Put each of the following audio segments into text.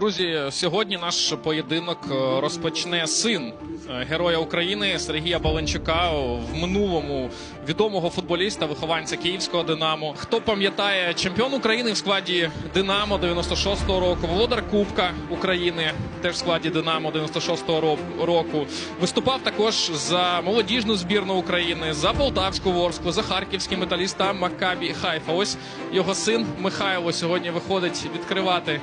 Друзі, сьогодні наш поєдинок е, розпочне син е, героя України Сергія Баленчука в минулому відомого футболіста, вихованця київського Динамо. Хто пам'ятає чемпіон України в складі Динамо 96-го року, володар Кубка України теж в складі Динамо 96-го ро- року. Виступав також за молодіжну збірну України, за Полтавську Ворсклу, за харківський металіст та Маккабі Хайфа. Ось його син Михайло сьогодні виходить відкривати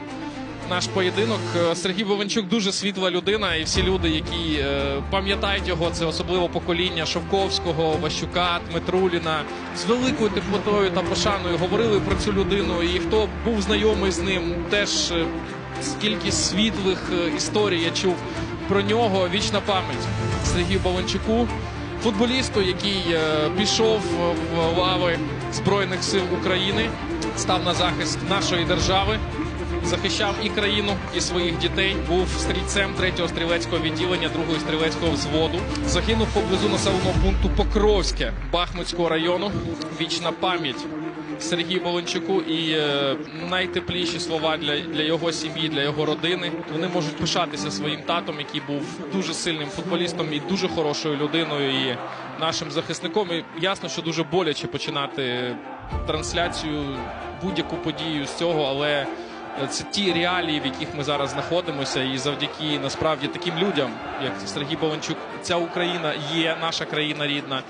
наш поєдинок. Е, Сергій Бовенчук дуже світла людина, і всі люди, які е, пам'ятають його, це особливо покоління Шовковського, Ващука, Дмитруліна, з великою теплотою та пошаною говорили про цю людину. І хто був знайомий з ним, теж е, скільки світлих історій я чув про нього. Вічна пам'ять Сергію Бовенчуку. Футболісту, який пішов в лави Збройних сил України, став на захист нашої держави, захищав і країну, і своїх дітей. Був стрільцем 3-го стрілецького відділення 2-го стрілецького взводу. Загинув поблизу населеного пункту Покровське Бахмутського району. Вічна пам'ять Сергію Волончуку і е, найтепліші слова для, для його сім'ї, для його родини. Вони можуть пишатися своїм татом, який був дуже сильним футболістом і дуже хорошою людиною, і нашим захисником. І ясно, що дуже боляче починати трансляцію будь-яку подію з цього, але це ті реалії, в яких ми зараз знаходимося, і завдяки насправді таким людям, як Сергій Бованчук, ця Україна є наша країна рідна.